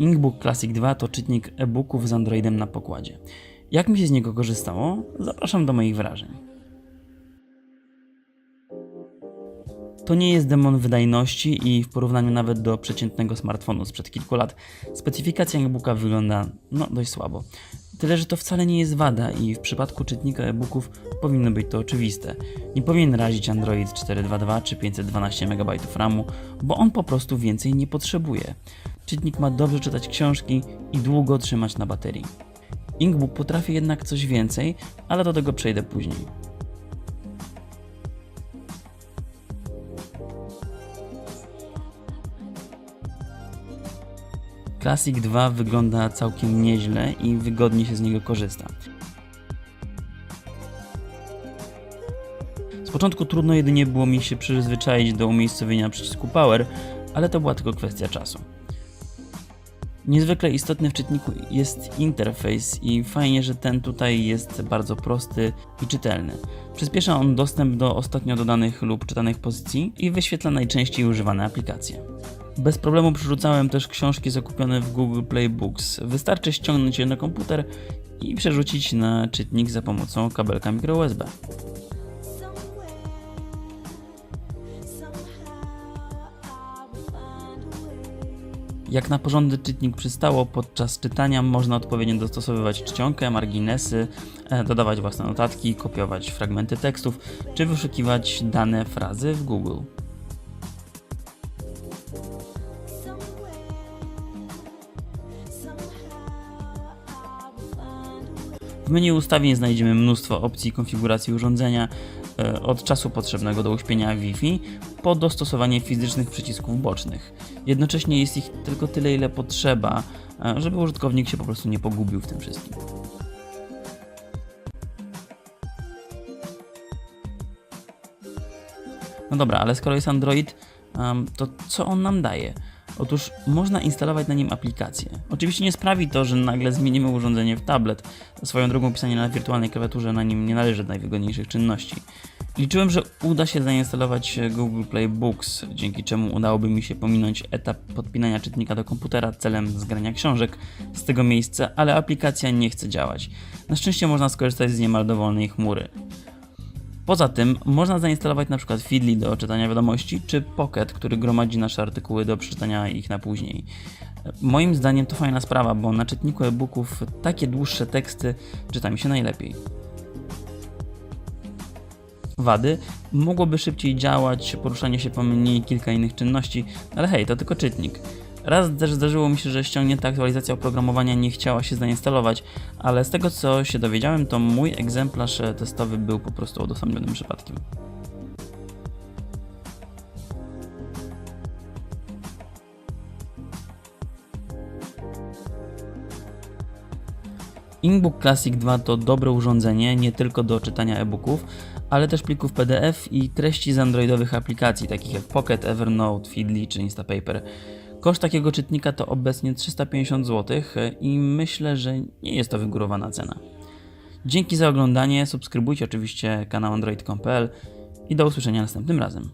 Inkbook Classic 2 to czytnik e-booków z Androidem na pokładzie. Jak mi się z niego korzystało? Zapraszam do moich wrażeń. To nie jest demon wydajności i w porównaniu nawet do przeciętnego smartfonu sprzed kilku lat specyfikacja e-booka wygląda no dość słabo. Tyle, że to wcale nie jest wada i w przypadku czytnika e-booków powinno być to oczywiste. Nie powinien razić Android 422 czy 512 MB RAMu, bo on po prostu więcej nie potrzebuje. Czytnik ma dobrze czytać książki i długo trzymać na baterii. Inkbook potrafi jednak coś więcej, ale do tego przejdę później. Classic 2 wygląda całkiem nieźle i wygodnie się z niego korzysta. Z początku trudno jedynie było mi się przyzwyczaić do umiejscowienia przycisku Power, ale to była tylko kwestia czasu. Niezwykle istotny w czytniku jest interfejs i fajnie, że ten tutaj jest bardzo prosty i czytelny. Przyspiesza on dostęp do ostatnio dodanych lub czytanych pozycji i wyświetla najczęściej używane aplikacje. Bez problemu przerzucałem też książki zakupione w Google Play Books. Wystarczy ściągnąć je na komputer i przerzucić na czytnik za pomocą kabelka micro Jak na porządny czytnik przystało, podczas czytania można odpowiednio dostosowywać czcionkę, marginesy, e, dodawać własne notatki, kopiować fragmenty tekstów, czy wyszukiwać dane frazy w Google. W menu ustawień znajdziemy mnóstwo opcji konfiguracji urządzenia, e, od czasu potrzebnego do uśpienia Wi-Fi po dostosowanie fizycznych przycisków bocznych. Jednocześnie jest ich tylko tyle, ile potrzeba, e, żeby użytkownik się po prostu nie pogubił w tym wszystkim. No dobra, ale skoro jest Android, to co on nam daje? Otóż można instalować na nim aplikacje. Oczywiście nie sprawi to, że nagle zmienimy urządzenie w tablet. Swoją drogą pisanie na wirtualnej klawiaturze na nim nie należy do najwygodniejszych czynności. Liczyłem, że uda się zainstalować Google Play Books, dzięki czemu udałoby mi się pominąć etap podpinania czytnika do komputera celem zgrania książek z tego miejsca, ale aplikacja nie chce działać. Na szczęście można skorzystać z niemal dowolnej chmury. Poza tym można zainstalować przykład Feedly do czytania wiadomości, czy Pocket, który gromadzi nasze artykuły do przeczytania ich na później. Moim zdaniem to fajna sprawa, bo na czytniku e-booków takie dłuższe teksty czyta mi się najlepiej. Wady mogłoby szybciej działać, poruszanie się po menu i kilka innych czynności, ale hej, to tylko czytnik. Raz też zdarzyło mi się, że ściągnięta aktualizacja oprogramowania nie chciała się zainstalować, ale z tego co się dowiedziałem, to mój egzemplarz e, testowy był po prostu odosobnionym przypadkiem. Inkbook Classic 2 to dobre urządzenie nie tylko do czytania e-booków, ale też plików PDF i treści z androidowych aplikacji takich jak Pocket, Evernote, Feedly czy Instapaper. Koszt takiego czytnika to obecnie 350 zł i myślę, że nie jest to wygórowana cena. Dzięki za oglądanie, subskrybujcie oczywiście kanał android.pl i do usłyszenia następnym razem.